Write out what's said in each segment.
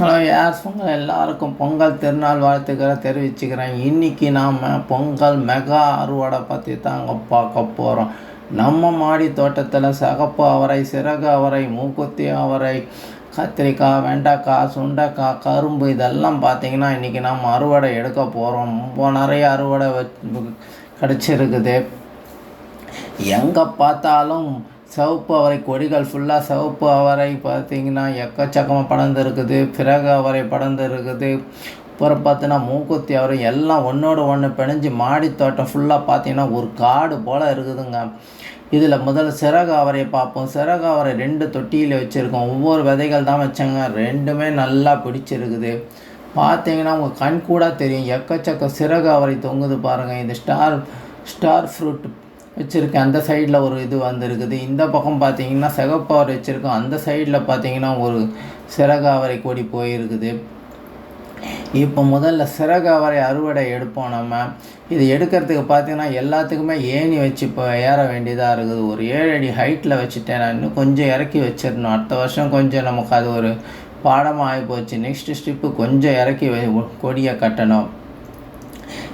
Hello யார்? பொங்கல் எல்லாருக்கும் பொங்கல் திருநாள் வாழ்த்துக்களை தெரிவிச்சுக்கிறேன். இன்றைக்கி நாம் பொங்கல் மெகா அறுவடை பற்றி தாங்க பார்க்க போகிறோம் நம்ம மாடி தோட்டத்தில் சகப்பு அவரை சிறகு அவரை மூக்குத்தி அவரை கத்திரிக்காய் வெண்டைக்காய் சுண்டைக்காய் கரும்பு இதெல்லாம் பார்த்திங்கன்னா இன்றைக்கி நம்ம அறுவடை எடுக்க போகிறோம் ரொம்ப நிறைய அறுவடை வச்சு கிடச்சிருக்குது. எங்கே பார்த்தாலும் சிவப்பு அவரை கொடிகள் ஃபுல்லாக சிவப்பு அவரை பார்த்தீங்கன்னா எக்கச்சக்கமாக படர்ந்து இருக்குது பிறகு அவரை படர்ந்து இருக்குது அப்புறம் பார்த்தீங்கன்னா மூக்குத்தி அவரை எல்லாம் ஒன்றோட ஒன்று பிணைஞ்சு மாடி தோட்டம் ஃபுல்லாக பார்த்தீங்கன்னா ஒரு காடு போல் இருக்குதுங்க. இதில் முதல்ல சிறகு அவரை பார்ப்போம். சிறகு அவரை ரெண்டு தொட்டியில் வச்சுருக்கோம். ஒவ்வொரு விதைகள் தான் வச்சேங்க. ரெண்டுமே நல்லா பிடிச்சிருக்குது. பார்த்தீங்கன்னா உங்கள் கண் கூட தெரியும். எக்கச்சக்க சிறகு அவரை தொங்குது பாருங்கள் இந்த ஸ்டார் ஸ்டார் ஃப்ரூட் வச்சுருக்கேன். அந்த சைடில் ஒரு இது வந்திருக்குது. இந்த பக்கம் பார்த்தீங்கன்னா சிகப்பாவரை வச்சுருக்கோம். அந்த சைடில் பார்த்தீங்கன்னா ஒரு சிறகாவரை கொடி போயிருக்குது. இப்போ முதல்ல சிறகாவரை அறுவடை எடுப்போம் நம்ம. இது எடுக்கிறதுக்கு பார்த்தீங்கன்னா எல்லாத்துக்குமே ஏணி வச்சு இப்போ ஏற வேண்டியதாக இருக்குது. ஒரு ஏழு அடி ஹைட்டில் வச்சுட்டேன் நான். இன்னும் கொஞ்சம் இறக்கி வச்சிடணும். அடுத்த வருஷம் கொஞ்சம் நமக்கு அது ஒரு பாடமாக ஆகி போச்சு நெக்ஸ்ட்டு ஸ்டெப்பு கொஞ்சம் இறக்கி கொடியை கட்டணும்.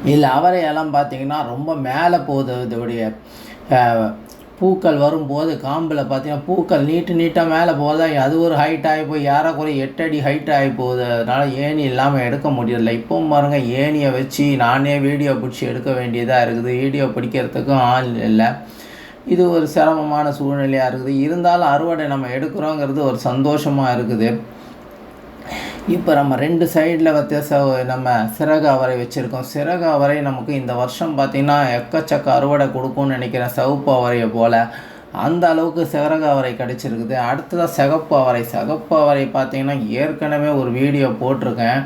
இதில் அவரையெல்லாம் பார்த்திங்கன்னா ரொம்ப மேலே போகுது இதோடைய பூக்கள் வரும்போது காம்பில் பார்த்தீங்கன்னா பூக்கள் நீட்டு நீட்டாக மேலே போதா அது ஒரு ஹைட் ஆகி போய் ஏறக்குறைய எட்டு அடி ஹைட் ஆகி போகுது அதனால் ஏணி இல்லாமல் எடுக்க முடியல இப்போவும் பாருங்கள் ஏணியை வச்சு நானே வீடியோ பிடிச்சி எடுக்க வேண்டியதாக இருக்குது. வீடியோ பிடிக்கிறதுக்கும் ஆள் இல்லை. இது ஒரு சிரமமான சூழ்நிலையாக இருக்குது. இருந்தாலும் அறுவடை நம்ம எடுக்கிறோங்கிறது ஒரு சந்தோஷமாக இருக்குது. இப்போ நம்ம ரெண்டு சைடில் வித்தியாச நம்ம சிறகு அவரை வச்சுருக்கோம். சிறகு அவரை நமக்கு இந்த வருஷம் பார்த்திங்கன்னா எக்கச்சக்க அறுவடை கொடுக்கும்னு நினைக்கிறேன். சவுப்பு அவரையை போல். அந்த அளவுக்கு சிறகு அவரை கிடச்சிருக்குது. அடுத்ததாக சிகப்பு அவரை. சிகப்பு அவரை பார்த்திங்கன்னா ஏற்கனவே ஒரு வீடியோ போட்டிருக்கேன்.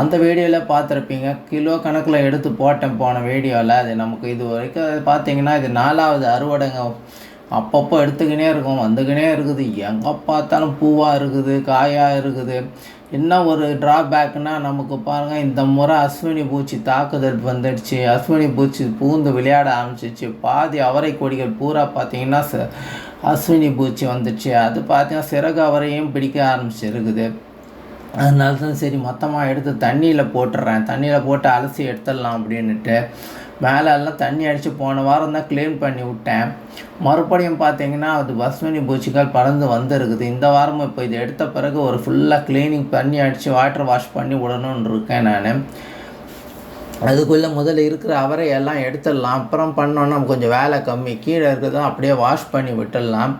அந்த வீடியோவில் பார்த்துருப்பீங்க. கிலோ கணக்கில் எடுத்து போட்டேன் போன வீடியோவில் அது நமக்கு இது வரைக்கும் பார்த்தீங்கன்னா இது நாலாவது அறுவடைங்க. அப்பப்போ எடுத்துக்கினே இருக்கும். வந்துக்கினே இருக்குது. எங்கே பார்த்தாலும் பூவாக இருக்குது காயாக இருக்குது. என்ன ஒரு ட்ராபேக்னால் நமக்கு பாருங்கள் இந்த முறை அஸ்வினி பூச்சி தாக்குதல் வந்துடுச்சு. அஸ்வினி பூச்சி பூந்து விளையாட ஆரம்பிச்சிச்சு. பாதி அவரை கொடிகள் பூரா பார்த்தீங்கன்னா ச அஸ்வினி பூச்சி வந்துடுச்சு. அது பார்த்தீங்கன்னா சிறகு அவரையும் பிடிக்க ஆரம்பிச்சிருக்குது. அதனால தான் சரி மொத்தமாக எடுத்து தண்ணியில் போட்டுடுறேன் தண்ணியில் போட்டு அலசி எடுத்துடலாம் அப்படின்ட்டு மேலே எல்லாம் தண்ணி அடித்து போன வாரம் தான் க்ளீன் பண்ணி விட்டேன். மறுபடியும் பார்த்தீங்கன்னா அது பஸ்மினி பூச்சிக்கால் பறந்து வந்துருக்குது. இந்த வாரமும் இப்போ இது எடுத்த பிறகு ஒரு ஃபுல்லாக க்ளீனிங் தண்ணி அடித்து வாட்டர் வாஷ் பண்ணி விடணுன்னு இருக்கேன் நான். அதுக்குள்ளே முதல்ல இருக்கிற அவரை எல்லாம் எடுத்துடலாம். அப்புறம் பண்ணோன்னா கொஞ்சம் வேலை கம்மி. கீழே இருக்கிறதும் அப்படியே வாஷ் பண்ணி விட்டுடலாம்.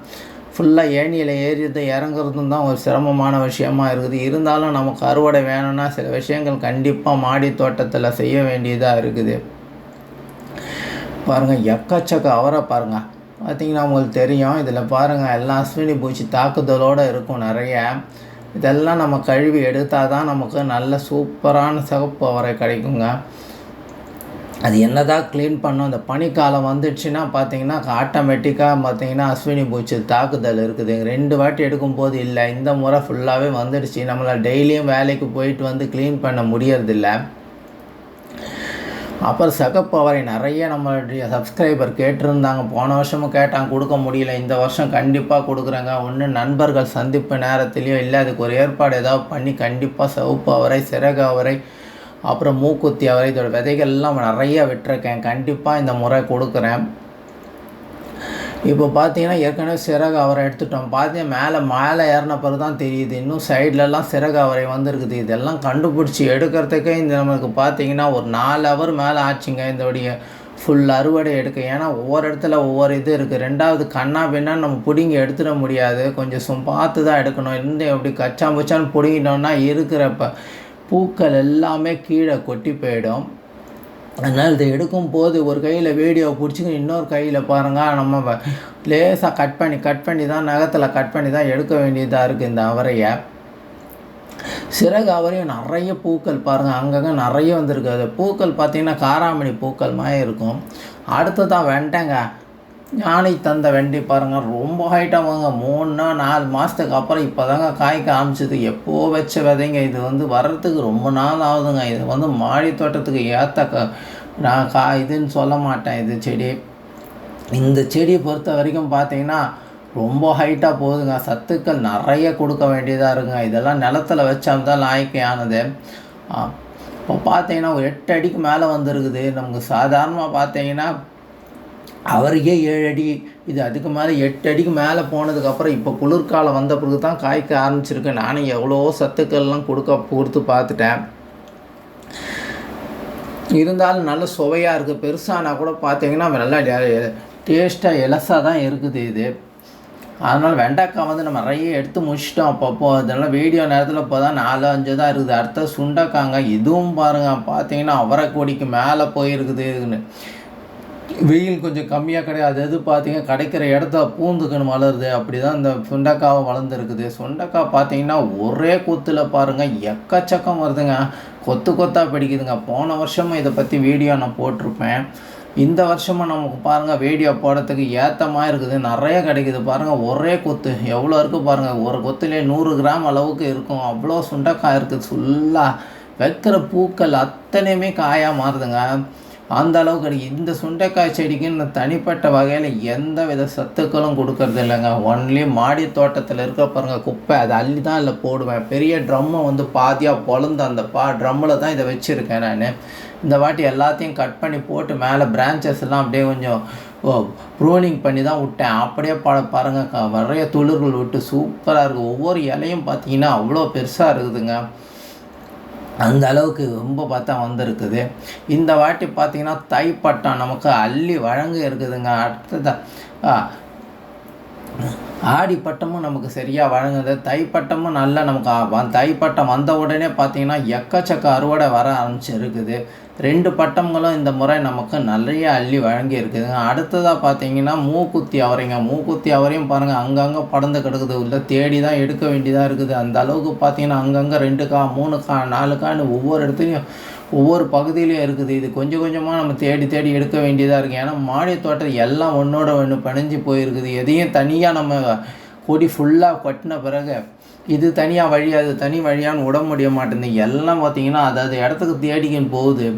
ஃபுல்லாக ஏணியில் ஏறியது இறங்குறதும் தான் ஒரு சிரமமான விஷயமா இருக்குது. இருந்தாலும் நமக்கு அறுவடை வேணும்னா சில விஷயங்கள் கண்டிப்பாக மாடி தோட்டத்தில் செய்ய வேண்டியதாக இருக்குது. பாருங்கள் எக்கச்சக்க அவரை பாருங்கள் பார்த்திங்கன்னா உங்களுக்கு தெரியும் இதில் பாருங்கள் எல்லாம் அஸ்வினி பூச்சி தாக்குதலோடு இருக்கும் நிறைய. இதெல்லாம் நம்ம கழுவி எடுத்தால் தான் நமக்கு நல்ல சூப்பரான சிகப்பு அவரை கிடைக்குங்க. அது என்ன தான் க்ளீன் பண்ணும் இந்த பனிக்காலம் வந்துடுச்சுன்னா பார்த்தீங்கன்னா ஆட்டோமேட்டிக்காக பார்த்தீங்கன்னா அஸ்வினி பூச்சி தாக்குதல் இருக்குது. ரெண்டு வாட்டி எடுக்கும்போது இல்லை இந்த முறை ஃபுல்லாகவே வந்துடுச்சு. நம்மளால் டெய்லியும் வேலைக்கு போயிட்டு வந்து க்ளீன் பண்ண முடியறதில்ல. அப்புறம் சகப்பவரை நிறைய நம்மளுடைய சப்ஸ்கிரைபர் கேட்டிருந்தாங்க. போன வருஷமும் கேட்டாங்க கொடுக்க முடியல. இந்த வருஷம் கண்டிப்பாக கொடுக்குறேங்க. ஒன்று நண்பர்கள் சந்திப்பு நேரத்துலேயோ இல்லை அதுக்கு ஒரு ஏற்பாடு ஏதாவது பண்ணி கண்டிப்பாக சிவப்பு அவரை சிறகு அவரை அப்புறம் மூக்குத்தி அவரை இதோட விதைகள்லாம் நிறைய விட்டுருக்கேன். கண்டிப்பாக இந்த முறை கொடுக்குறேன். இப்போ பார்த்தீங்கன்னா ஏற்கனவே சிறகு அவரை எடுத்துட்டோம். பார்த்தீங்கன்னா மேலே மேலே ஏறின பிறகு தான் தெரியுது. இன்னும் சைட்லலாம் சிறகு அவரை வந்திருக்குது. இதெல்லாம் கண்டுபிடிச்சி எடுக்கிறதுக்கே இந்த நம்மளுக்கு பார்த்தீங்கன்னா ஒரு நாலு ஹவர் மேலே ஆச்சுங்க இதோடைய ஃபுல் அறுவடை எடுக்க. ஏன்னா ஒவ்வொரு இடத்துல ஒவ்வொரு இது இருக்குது ரெண்டாவது கண்ணா பின்னா நம்ம பிடுங்கி எடுத்துட முடியாது. கொஞ்சம் சும் பார்த்து தான் எடுக்கணும். இருந்து எப்படி கச்சா முச்சான்னு பிடுங்கிட்டோம்னா இருக்கிறப்ப பூக்கள் எல்லாமே கீழே கொட்டி போயிடும். அதனால் இதை எடுக்கும் போது ஒரு கையில் வீடியோ பிடிச்சிக்கணும் இன்னொரு கையில் பாருங்கள் நம்ம லேசாக கட் பண்ணி கட் பண்ணி தான் நகத்தில் கட் பண்ணி தான் எடுக்க வேண்டியதாக இருக்குது இந்த அவரையை. சிறகு அவரையும் நிறைய பூக்கள் பாருங்கள் அங்கங்கே நிறைய வந்திருக்கு. அது பூக்கள் பார்த்திங்கன்னா காராமணி பூக்கள் மாதிரி இருக்கும். அடுத்ததான் வெண்டைங்க. ஞானி தந்த வெண்டி பாருங்கள் ரொம்ப ஹைட்டாக வாங்க. மூணு நாலு மாதத்துக்கு அப்புறம் இப்போ தாங்க காய்க்க ஆரம்பிச்சிது. எப்போ வச்ச விதைங்க? இது வந்து வர்றதுக்கு ரொம்ப நாள் ஆகுதுங்க. இது வந்து மாடி தோட்டத்துக்கு ஏற்ற க நான் கா இதுன்னு சொல்ல மாட்டேன். இது செடி. இந்த செடியை பொறுத்த வரைக்கும் பார்த்தீங்கன்னா ரொம்ப ஹைட்டாக போகுதுங்க. சத்துக்கள் நிறைய கொடுக்க வேண்டியதாக இருக்குங்க. இதெல்லாம் நிலத்துல வச்சா தான் இப்போ பார்த்தீங்கன்னா ஒரு எட்டு அடிக்கு மேலே வந்திருக்குது. நமக்கு சாதாரணமாக பார்த்தீங்கன்னா அவருக்கே ஏழு அடி இது அதுக்கு மேலே எட்டு அடிக்கு மேலே போனதுக்கப்புறம் இப்போ குளிர்காலம் வந்த பிறகு தான் காய்க்க ஆரம்பிச்சிருக்கு நானும் எவ்வளோ சத்துக்கள்லாம் கொடுக்க கொடுத்து பார்த்துட்டேன். இருந்தாலும் நல்ல சுவையாக இருக்குது பெருசானா கூட பார்த்தீங்கன்னா நல்லா டேஸ்ட்டாக இலசாக தான் இருக்குது இது. அதனால் வெண்டைக்காய் வந்து நம்ம நிறைய எடுத்து முடிச்சிட்டோம் அப்பப்போ. அதெல்லாம் வீடியோ நேரத்தில் இப்போ தான் நாலு அஞ்சு தான் இருக்குது. அடுத்த சுண்டைக்காங்க இதுவும் பாருங்கள் பார்த்தீங்கன்னா அவரை கொடிக்கு மேலே போயிருக்குதுன்னு வெயில் கொஞ்சம் கம்மியாக கிடையாது. எது பார்த்தீங்க கிடைக்கிற இடத்த பூந்துக்கணும் வளருது அப்படி தான் இந்த சுண்டக்காவை வளர்ந்துருக்குது. சுண்டக்காய் பார்த்தீங்கன்னா ஒரே கொத்தில் பாருங்கள் எக்கச்சக்கம் வருதுங்க. கொத்து கொத்தாக பிடிக்குதுங்க. போன வருஷமும் இதை பற்றி வீடியோ நான் போட்டிருப்பேன். இந்த வருஷமும் நமக்கு பாருங்கள் வீடியோ போடுறதுக்கு ஏத்தமாக இருக்குது. நிறைய கிடைக்குது. பாருங்கள் ஒரே கொத்து. எவ்வளோ இருக்குது பாருங்கள் ஒரு கொத்துலேயே நூறு கிராம் அளவுக்கு இருக்கும். அவ்வளோ சுண்டக்காய் இருக்குது. ஃபுல்லாக வைக்கிற பூக்கள் அத்தனையுமே காயாக மாறுதுங்க. அந்த அளவுக்கு கிடைக்கும் இந்த சுண்டைக்காய் செடிக்கு நான் தனிப்பட்ட வகையில் எந்த வித சத்துக்களும் கொடுக்கறது இல்லைங்க ஒன்லி மாடி தோட்டத்தில் இருக்க பாருங்கள் குப்பை. அதை அள்ளி தான் இல்லை போடுவேன். பெரிய ட்ரம்மை வந்து பாதியாக பொழந்து அந்த பா ட்ரம்மில் தான் இதை வச்சுருக்கேன் நான். இந்த வாட்டி எல்லாத்தையும் கட் பண்ணி போட்டு மேலே பிரான்ச்சஸ் எல்லாம் அப்படியே கொஞ்சம் ப்ரூனிங் பண்ணி தான் விட்டேன். அப்படியே பாட பாருங்க க- நிறைய துளிர்கள் விட்டு சூப்பராக இருக்குது ஒவ்வொரு இலையும் பார்த்தீங்கன்னா அவ்வளோ பெருசாக இருக்குதுங்க. அந்த அளவுக்கு ரொம்ப பார்த்தா வந்திருக்குது. இந்த வாட்டி பார்த்தீங்கன்னா தைப்பட்டம் நமக்கு அள்ளி வழங்க இருக்குதுங்க. அடுத்ததாக ஆடிப்பட்டமும் நமக்கு சரியாக வழங்குது. தைப்பட்டமும் நல்லா நமக்கு ஆ- தைப்பட்டம் வந்த உடனே பார்த்தீங்கன்னா எக்கச்சக்க அறுவடை வர ஆரம்பிச்சிருக்குது. ரெண்டு பட்டங்களும் இந்த முறை நமக்கு நிறைய அள்ளி வழங்கி இருக்குதுங்க அடுத்ததாக பார்த்தீங்கன்னா மூக்குத்தி அவரைங்க. மூக்குத்தி அவரையும் பாருங்கள் அங்கங்கே படந்து கிடக்குது. உள்ள தேடி தான் எடுக்க வேண்டியதாக இருக்குது. அந்த அளவுக்கு பார்த்தீங்கன்னா அங்கங்கே ரெண்டு கா மூணு கா நாலு கான்னு ஒவ்வொரு இடத்துலையும் ஒவ்வொரு பகுதியிலையும் இருக்குது. இது கொஞ்சம் கொஞ்சமாக நம்ம தேடி தேடி எடுக்க வேண்டியதாக இருக்குது ஏன்னா மாடி தோட்டம் எல்லாம் ஒன்றோட ஒன்று பிணைஞ்சு போயிருக்குது. எதையும் தனியாக நம்ம கொடி ஃபுல்லாக கட்டின பிறகு இது தனியாக வழி அது தனி வழியான்னு விட முடிய மாட்டேங்குது. எல்லாம் பார்த்தீங்கன்னா அதாவது இடத்துக்கு தேடிக்கின்னு போகுது.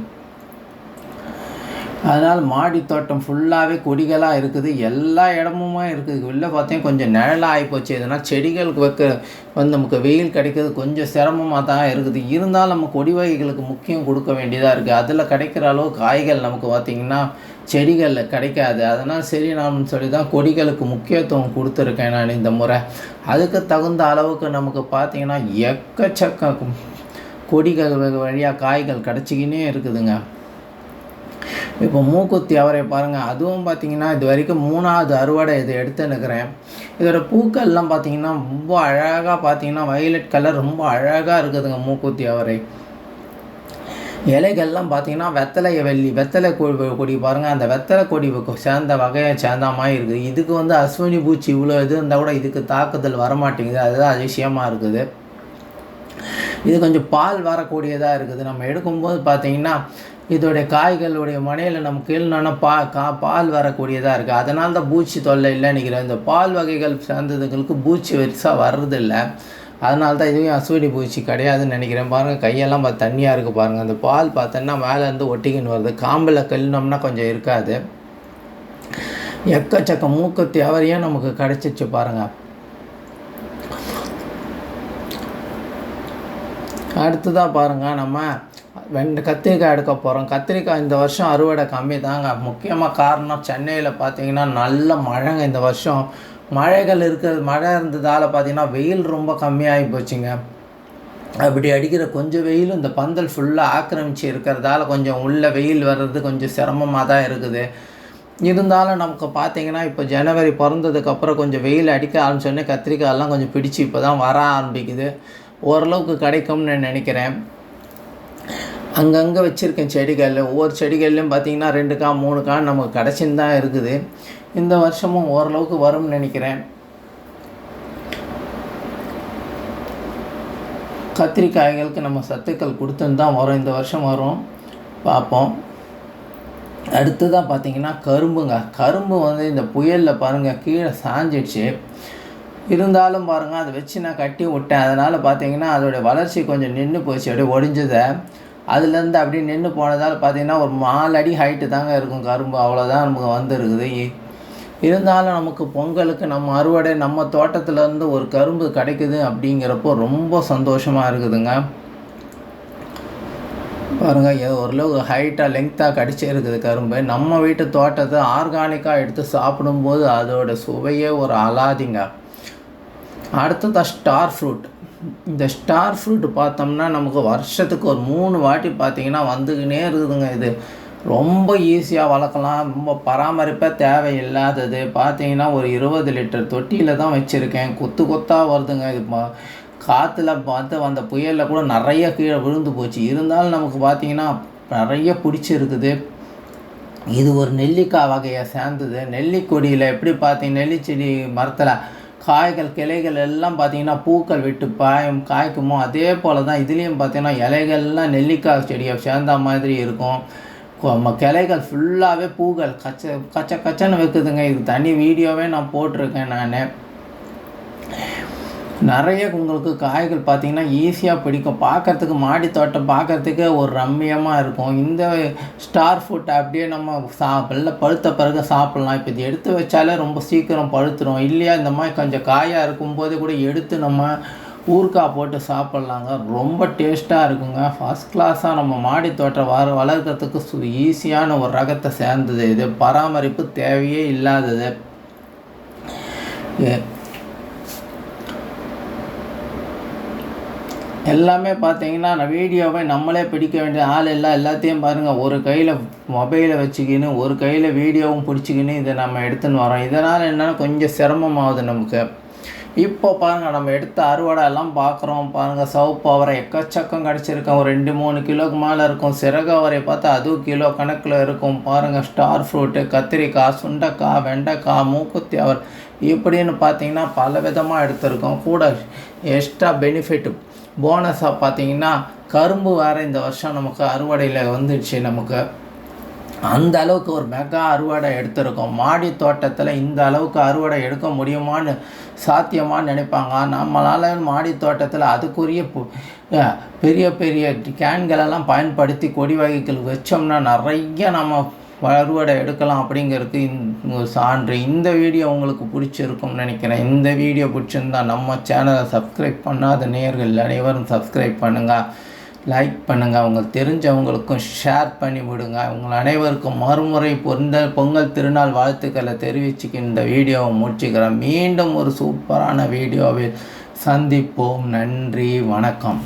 அதனால் மாடி தோட்டம் ஃபுல்லாகவே கொடிகளாக இருக்குது. எல்லா இடமுமா இருக்குது. உள்ளே பார்த்தீங்கன்னா கொஞ்சம் நிழலாக ஆகிப்போச்சு இதனால் செடிகளுக்கு வைக்க வந்து நமக்கு வெயில் கிடைக்கிறது கொஞ்சம் சிரமமாக தான் இருக்குது. இருந்தாலும் நம்ம கொடி வகைகளுக்கு முக்கியம் கொடுக்க வேண்டியதாக இருக்குது. அதில் கிடைக்கிற அளவு காய்கள் நமக்கு பார்த்திங்கன்னா செடிகளில் கிடைக்காது. அதனால் சரி நான் சொல்லி தான் கொடிகளுக்கு முக்கியத்துவம் கொடுத்துருக்கேன் நான் இந்த முறை. அதுக்கு தகுந்த அளவுக்கு நமக்கு பார்த்திங்கன்னா எக்கச்சக்க கொடிகள் வழியாக காய்கள் கிடச்சிக்கினே இருக்குதுங்க. இப்போ மூக்குத்தி அவரை பாருங்கள் அதுவும் பார்த்தீங்கன்னா இது வரைக்கும் மூணாவது அறுவடை இது எடுத்துன்னுக்கிறேன் இதோட பூக்கள்லாம் பார்த்தீங்கன்னா ரொம்ப அழகாக பார்த்தீங்கன்னா வயலட் கலர் ரொம்ப அழகாக இருக்குதுங்க மூக்குத்தி அவரை. இலைகள்லாம் பார்த்தீங்கன்னா வெத்தலை வெள்ளி வெத்தலை கொடி கொடி பாருங்கள் அந்த வெத்தலை கொடி சேர்ந்த வகையை சேர்ந்த மாதிரி இருக்குது. இதுக்கு வந்து அஸ்வினி பூச்சி இவ்வளோ இது இருந்தால் கூட இதுக்கு தாக்குதல் வரமாட்டேங்குது. அதுதான் அதிசயமாக இருக்குது. இது கொஞ்சம் பால் வரக்கூடியதாக இருக்குது. நம்ம எடுக்கும்போது பார்த்தீங்கன்னா இதோடைய காய்களுடைய மனையில் நம்ம கீழ்னா பா கா பால் வரக்கூடியதாக இருக்குது அதனால தான் பூச்சி தொல்லை இல்லைன்னு நினைக்கிறேன் இந்த பால் வகைகள் சேர்ந்ததுங்களுக்கு பூச்சி பெருசாக வர்றதில்லை. அதனால தான் இதுவும் அசுவடி பூச்சி கிடையாதுன்னு நினைக்கிறேன். பாருங்கள் கையெல்லாம் பார்த்து தண்ணியாக இருக்குது பாருங்கள் அந்த பால் பார்த்தோன்னா மேலேருந்து ஒட்டிக்கின்னு வருது. காம்பில் கல்லினோம்னா கொஞ்சம் இருக்காது. எக்கச்சக்க மூக்கு தேவரையும் நமக்கு கிடச்சிச்சு பாருங்கள் அடுத்ததாக பாருங்கள் நம்ம வெண்ட கத்திரிக்காய் எடுக்க போகிறோம் கத்திரிக்காய் இந்த வருஷம் அறுவடை கம்மி தாங்க. முக்கியமாக காரணம் சென்னையில் பார்த்தீங்கன்னா நல்ல மழைங்க இந்த வருஷம். மழைகள் இருக்கிறது மழை இருந்ததால் பார்த்தீங்கன்னா வெயில் ரொம்ப கம்மியாகி போச்சுங்க. அப்படி அடிக்கிற கொஞ்சம் வெயிலும் இந்த பந்தல் ஃபுல்லாக ஆக்கிரமிச்சு இருக்கிறதால கொஞ்சம் உள்ள வெயில் வர்றது கொஞ்சம் சிரமமாக தான் இருக்குது. இருந்தாலும் நமக்கு பார்த்தீங்கன்னா இப்போ ஜனவரி பிறந்ததுக்கப்புறம் கொஞ்சம் வெயில் அடிக்க ஆரம்பிச்சோடனே கத்திரிக்காயெல்லாம் கொஞ்சம் பிடிச்சி இப்போ தான் வர ஆரம்பிக்குது. ஓரளவுக்கு கிடைக்கும்னு நினைக்கிறேன். அங்கங்கே வச்சுருக்கேன் செடிகள் ஒவ்வொரு செடிகள்லையும் பார்த்தீங்கன்னா ரெண்டு கா மூணு கா நமக்கு கிடச்சின்னு தான் இருக்குது. இந்த வருஷமும் ஓரளவுக்கு வரும்னு நினைக்கிறேன். கத்திரிக்காய்களுக்கு நம்ம சத்துக்கள் கொடுத்துன்னு தான் வரும். இந்த வருஷம் வரும். பார்ப்போம் அடுத்ததாக பார்த்தீங்கன்னா கரும்புங்க. கரும்பு வந்து இந்த புயலில் பாருங்கள் கீழே சாஞ்சிடுச்சு. இருந்தாலும் பாருங்கள் அதை வச்சு நான் கட்டி விட்டேன். அதனால் பார்த்தீங்கன்னா அதோடைய வளர்ச்சி கொஞ்சம் நின்று போச்சு. அப்படியே ஒடிஞ்சதை. அதுலேருந்து அப்படியே நின்று போனதால் பார்த்தீங்கன்னா ஒரு நாலு அடி ஹைட்டு தாங்க இருக்கும் கரும்பு. அவ்வளோதான் நமக்கு வந்துருக்குது. இருந்தாலும் நமக்கு பொங்கலுக்கு நம்ம அறுவடை நம்ம தோட்டத்துலேருந்து ஒரு கரும்பு கிடைக்குது அப்படிங்கிறப்போ ரொம்ப சந்தோஷமாக இருக்குதுங்க. பாருங்கள் ஏ- ஓரளவு ஹைட்டாக லெங்க்த்தாக கடிச்சே இருக்குது கரும்பு. நம்ம வீட்டு தோட்டத்தை ஆர்கானிக்காக எடுத்து சாப்பிடும்போது அதோட சுவையே ஒரு அலாதிங்க. அடுத்தது ஸ்டார் ஃப்ரூட் இந்த ஸ்டார் ஃப்ரூட் பார்த்தோம்னா நமக்கு வருஷத்துக்கு ஒரு மூணு வாட்டி பார்த்தீங்கன்னா வந்துக்கினே இருக்குதுங்க இது. ரொம்ப ஈஸியாக வளர்க்கலாம். ரொம்ப பராமரிப்பாக தேவையில்லாதது. பார்த்தீங்கன்னா ஒரு இருபது லிட்டர் தொட்டியில் தான் வச்சுருக்கேன். கொத்து கொத்தாக வருதுங்க. இது பா- காற்றுல பார்த்து அந்த புயலில் கூட நிறைய கீழே விழுந்து போச்சு. இருந்தாலும் நமக்கு பார்த்தீங்கன்னா நிறைய பிடிச்சிருக்குது. இது ஒரு நெல்லிக்காய் வகையை சேர்ந்தது. நெல்லிக்கொடியில் எப்படி பார்த்தீங்க? நெல்லிச்செடி மரத்தில் காய்கள் கிளைகள் எல்லாம் பார்த்தீங்கன்னா பூக்கள் விட்டு பாயும் காய்க்குமோ அதே போல் தான் இதுலேயும் பார்த்தீங்கன்னா இலைகள்லாம் நெல்லிக்காய் செடியை சேர்ந்த மாதிரி இருக்கும். நம்ம கிளைகள் ஃபுல்லாகவே பூக்கள் கச்ச கச்ச கச்சன்னு வைக்குதுங்க. இது தனி வீடியோவே நான் போட்டிருக்கேன் நான். நிறைய உங்களுக்கு காய்கள் பார்த்தீங்கன்னா ஈஸியாக பிடிக்கும். பார்க்கறதுக்கு மாடி தோட்டம் பார்க்கறதுக்கே ஒரு ரம்மியமாக இருக்கும். இந்த ஸ்டார் ஃபுட் அப்படியே நம்ம சா வெள்ளை பழுத்த பிறகு சாப்பிட்லாம். இப்போ இது எடுத்து வச்சாலே ரொம்ப சீக்கிரம் பழுத்துரும். இல்லையா இந்த மாதிரி கொஞ்சம் காயாக இருக்கும்போது கூட எடுத்து நம்ம ஊறுக்காய் போட்டு சாப்பிட்லாங்க. ரொம்ப டேஸ்ட்டாக இருக்குங்க. ஃபஸ்ட் கிளாஸாக நம்ம மாடி தோட்டம் வர வளர்க்குறதுக்கு சு ஈஸியான ஒரு ரகத்தை சேர்ந்தது. இது பராமரிப்பு தேவையே இல்லாதது. எல்லாமே பார்த்தீங்கன்னா நான் வீடியோவை நம்மளே பிடிக்க வேண்டிய ஆள் இல்லை எல்லாத்தையும் பாருங்கள் ஒரு கையில் மொபைலை வச்சுக்கின்னு ஒரு கையில் வீடியோவும் பிடிச்சிக்கின்னு இதை நம்ம எடுத்துன்னு வரோம். இதனால் என்னென்னா கொஞ்சம் சிரமமாகுது நமக்கு. இப்போ பாருங்கள் நம்ம எடுத்த அறுவடை எல்லாம் பார்க்குறோம். பாருங்கள் சவுப்பு அவரை எக்கச்சக்கம் கிடச்சிருக்கோம். ஒரு ரெண்டு மூணு கிலோக்கு மேலே இருக்கும். சிறகு அவரை பார்த்தா அதுவும் கிலோ கணக்கில் இருக்கும். பாருங்கள் ஸ்டார் ஃப்ரூட்டு கத்திரிக்காய் சுண்டைக்காய் வெண்டைக்காய் மூக்குத்தி அவர் இப்படின்னு பார்த்தீங்கன்னா பல விதமாக எடுத்திருக்கோம். கூட எக்ஸ்ட்ரா பெனிஃபிட் போனஸாக பார்த்தீங்கன்னா கரும்பு வேறு இந்த வருஷம் நமக்கு அறுவடையில் வந்துடுச்சு நமக்கு. அந்த அளவுக்கு ஒரு மெகா அறுவடை எடுத்திருக்கோம். மாடி தோட்டத்தில் இந்த அளவுக்கு அறுவடை எடுக்க முடியுமான்னு சாத்தியமான்னு நினைப்பாங்க. நம்மளால் மாடி தோட்டத்தில் அதுக்குரிய பு- பெரிய பெரிய கேன்களெல்லாம் பயன்படுத்தி கொடி வகைகள் வச்சோம்னா நிறைய நம்ம அறுவடை எடுக்கலாம் அப்படிங்கிறதுக்கு இந்த ஒரு சான்று. இந்த வீடியோ உங்களுக்கு பிடிச்சிருக்கும்னு நினைக்கிறேன். இந்த வீடியோ பிடிச்சிருந்தா நம்ம சேனலை சப்ஸ்கிரைப் பண்ணாத நேர்கள் அனைவரும் சப்ஸ்கிரைப் பண்ணுங்கள் லைக் பண்ணுங்கள் உங்களுக்கு தெரிஞ்சவங்களுக்கும் ஷேர் பண்ணி விடுங்க. உங்கள் அனைவருக்கும் மறுமுறை பொருந்த பொங்கல் திருநாள் வாழ்த்துக்களை தெரிவிச்சுக்க இந்த வீடியோவை முடிச்சுக்கிறேன். மீண்டும் ஒரு சூப்பரான வீடியோவில் சந்திப்போம். நன்றி. வணக்கம்.